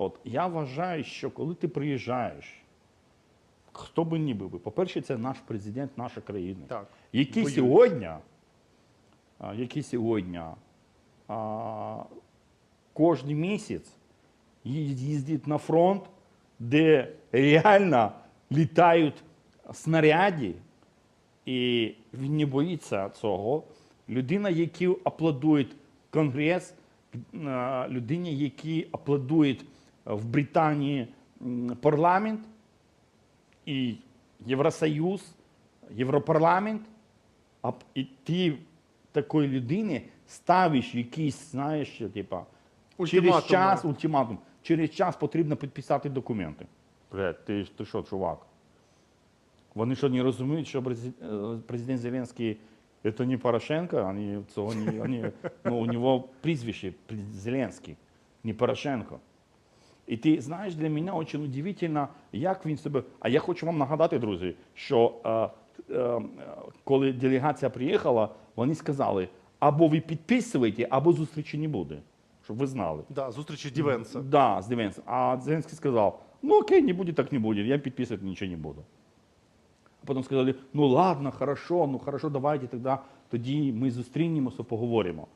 От я вважаю, що коли ти приїжджаєш, хто би ні був, по-перше, це наш президент нашої країни, Так. який Воює. сьогодні, який сьогодні а, кожен місяць їздить на фронт, де реально літають снаряди, і він не боїться цього. Людина, яку аплодує Конгрес, людина, які аплодує в Британії парламент і Євросоюз, Європарламент, а і ти такої людини ставиш якийсь, знаєш, що, типа, через час, ультиматум, через час потрібно підписати документи. Блядь, ти, ти що, чувак? Вони що не розуміють, що е, президент Зеленський це не Порошенко, вони цього не, вони, ну, у нього прізвище Зеленський, не Порошенко. І ти знаєш, для мене дуже удивительно, як він себе. А я хочу вам нагадати, друзі, що е, е, коли делегація приїхала, вони сказали, або ви підписуєте, або зустрічі не буде. Щоб ви знали. Да, зустрічі Дівенса. Да, з Зеленським. А Зеленський сказав, ну окей, не буде, так не буде, я підписувати нічого не буду. А потім сказали, ну ладно, хорошо, ну хорошо, давайте тоді, тоді ми зустрінемося, поговоримо.